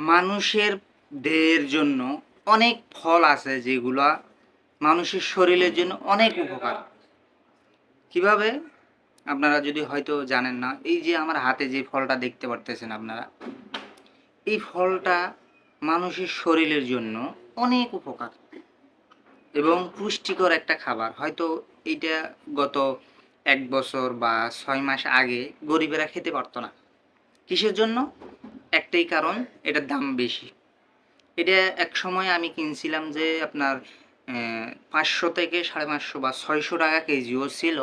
মানুষের দেহের জন্য অনেক ফল আছে যেগুলা মানুষের শরীরের জন্য অনেক উপকার। কীভাবে? আপনারা যদি হয়তো জানেন না, এই যে আমার হাতে যে ফলটা দেখতে পারতেছেন আপনারা, এই ফলটা মানুষের শরীরের জন্য অনেক উপকার এবং পুষ্টিকর একটা খাবার। হয়তো এইটা গত এক বছর বা ছয় মাস আগে গরিবেরা খেতে পারতো না। কিসের জন্য? একটাই কারণ, এটার দাম বেশি। এটা এক সময় আমি কিনছিলাম যে আপনার পাঁচশো থেকে সাড়ে পাঁচশো বা ছয়শো টাকা কেজিও ছিল।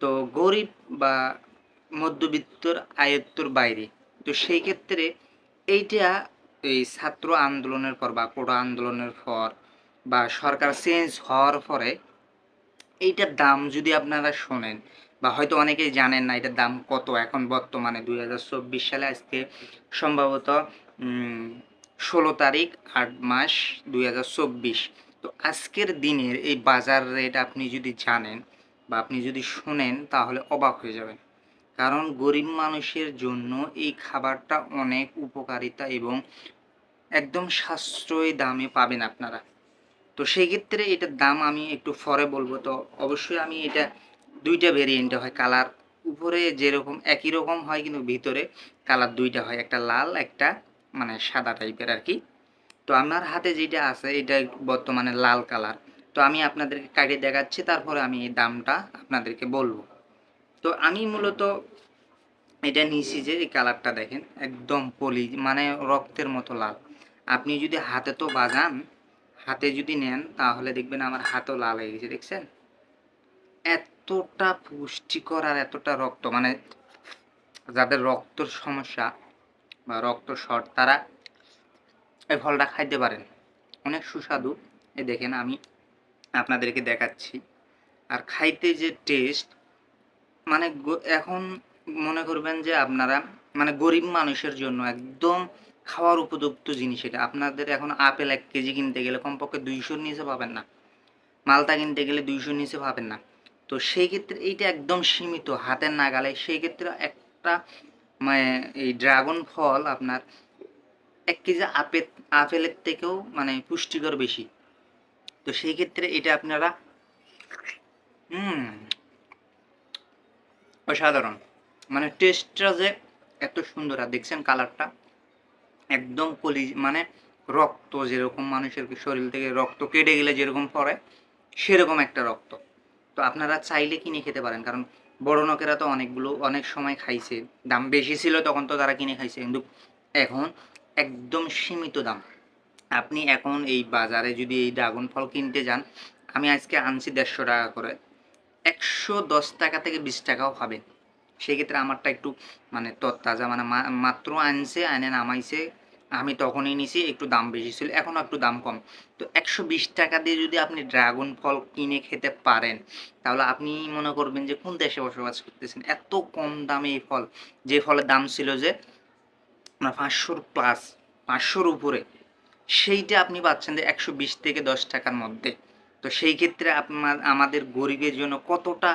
তো গরিব বা মধ্যবিত্তর আয়ত্তর বাইরে। তো সেই ক্ষেত্রে এইটা এই ছাত্র আন্দোলনের পর বা কোটা আন্দোলনের পর বা সরকার চেঞ্জ হওয়ার পরে এইটার দাম যদি আপনারা শোনেন বা হয়তো অনেকেই জানেন না এটার দাম কত এখন বর্তমানে দুই হাজার চব্বিশ সালে আজকে সম্ভবত ষোলো তারিখ, আট মাস দুই হাজার চব্বিশ। তো আজকের দিনের এই বাজার রেট আপনি যদি জানেন বা আপনি যদি শোনেন তাহলে অবাক হয়ে যাবেন। কারণ গরিব মানুষের জন্য এই খাবারটা অনেক উপকারিতা এবং একদম সাশ্রয়ী দামে পাবেন আপনারা। তো সেই ক্ষেত্রে এটার দাম আমি একটু ফরে বলব। তো অবশ্যই আমি এটা দুইটা ভেরিয়েন্টে হয়। কালার উপরে যেরকম, একই রকম হয়, কিন্তু ভিতরে কালার দুইটা হয়। একটা লাল, একটা মানে সাদা টাইপের আর কি। তো আমার হাতে যেটা আছে, এটা বর্তমানে লাল কালার তো আমি আপনাদেরকে কাটিয়ে দেখাচ্ছি, তারপরে আমি এই দামটা আপনাদেরকে বলব। তো আমি মূলত এটা নিয়েছি যে, এই কালারটা দেখেন, একদম পলি মানে রক্তের মতো লাল। আপনি যদি হাতে তো বাজান, হাতে যদি নেন, তাহলে দেখবেন আমার হাতও লাল হয়ে গেছে, দেখছেন? এতটা পুষ্টিকর আর এতটা রক্ত মানে যাদের রক্তর সমস্যা বা রক্ত শর্ট, তারা এই ফলটা খাইতে পারেন। অনেক সুস্বাদু। এই দেখেন আমি আপনাদেরকে দেখাচ্ছি। আর খাইতে যে টেস্ট মানে এখন মনে করবেন যে আপনারা মানে গরিব মানুষের জন্য একদম খাওয়ার উপযুক্ত জিনিস এটা। আপনাদের এখন আপেল এক কেজি কিনতে গেলে কমপক্ষে দুইশোর নিচে পাবেন না। মালটা কিনতে গেলে দুইশোর নিচে পাবেন না। তো সেই ক্ষেত্রে এইটা একদম সীমিত হাতের নাগালে। সেই ক্ষেত্রে একটা মানে এই ড্রাগন ফল আপনার এক কেজি আপেল, আপেলের থেকেও মানে পুষ্টিকর বেশি। তো সেই ক্ষেত্রে এটা আপনারা, হুম, অসাধারণ। মানে টেস্টটা যে এত সুন্দর। আর দেখছেন কালারটা? একদম কলি মানে রক্ত যেরকম মানুষের শরীর থেকে রক্ত কেটে গেলে যেরকম পড়ে, সেরকম একটা রক্ত। তো আপনারা চাইলে কিনে খেতে পারেন, কারণ বড় নকেরা তো অনেকগুলো, অনেক সময় খাইছে। দাম বেশি ছিল, তখন তো তারা কিনে খাইছে। কিন্তু এখন একদম সীমিত দাম। আপনি এখন এই বাজারে যদি এই ড্রাগন ফল কিনতে যান, আমি আজকে আনছি দেড়শো টাকা করে। একশো দশ টাকা থেকে বিশ টাকাও পাবেন সেক্ষেত্রে আমারটা একটু মানে তত্তাজা মানে মাত্র আনছে, আনে, নামাইছে। আমি তখনই নিছি, একটু দাম বেশি ছিল এখনও একটু দাম কম। তো একশো বিশ টাকা দিয়ে যদি আপনি ড্রাগন ফল কিনে খেতে পারেন, তাহলে আপনি মনে করবেন যে কোন দেশে বসবাস করতেছেন? এত কম দামে এই ফল, যে ফলের দাম ছিল যে পাঁচশোর প্লাস পাঁচশোর উপরে, সেইটা আপনি পাচ্ছেন যে একশো বিশ থেকে দশ টাকার মধ্যে। তো সেই ক্ষেত্রে আপনার, আমাদের গরিবের জন্য কতটা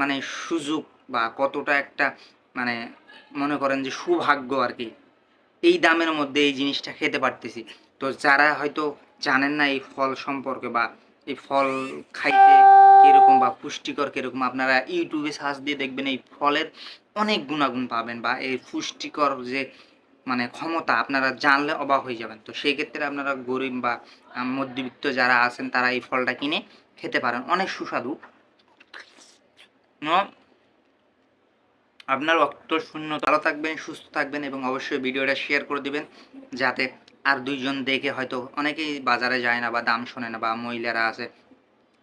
মানে সুযোগ বা কতটা একটা মানে মনে করেন যে সৌভাগ্য আর কি। এই দামের মধ্যে এই জিনিসটা খেতে পারতেছি। তো যারা হয়তো জানেন না এই ফল সম্পর্কে বা এই ফল খাইতে কীরকম বা পুষ্টিকর কীরকম, আপনারা ইউটিউবে সার্চ দিয়ে দেখবেন এই ফলের অনেক গুণাগুণ পাবেন বা এই পুষ্টিকর যে মানে ক্ষমতা আপনারা জানলে অবাক হয়ে যাবেন। তো সেই ক্ষেত্রে আপনারা গরিব বা মধ্যবিত্ত যারা আছেন তারা এই ফলটা কিনে খেতে পারেন। অনেক সুস্বাদু। আপনার রক্ত শূন্য, ভালো থাকবেন, সুস্থ থাকবেন এবং অবশ্যই ভিডিওটা শেয়ার করে দিবেন যাতে আর দুইজন দেখে হয়তো অনেকেই বাজারে যায় না বা দাম শোনে না বা মহিলারা আছে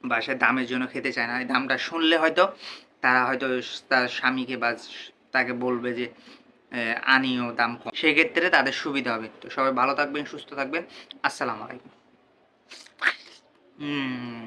বা সে দামের জন্য খেতে চায় না। এই দামটা শুনলে হয়তো তারা হয়তো তার স্বামীকে বা তাকে বলবে যে আনিও দাম কম। সেক্ষেত্রে তাদের সুবিধা হবে। তো সবাই ভালো থাকবেন, সুস্থ থাকবেন। আসসালামু আলাইকুম। হুম।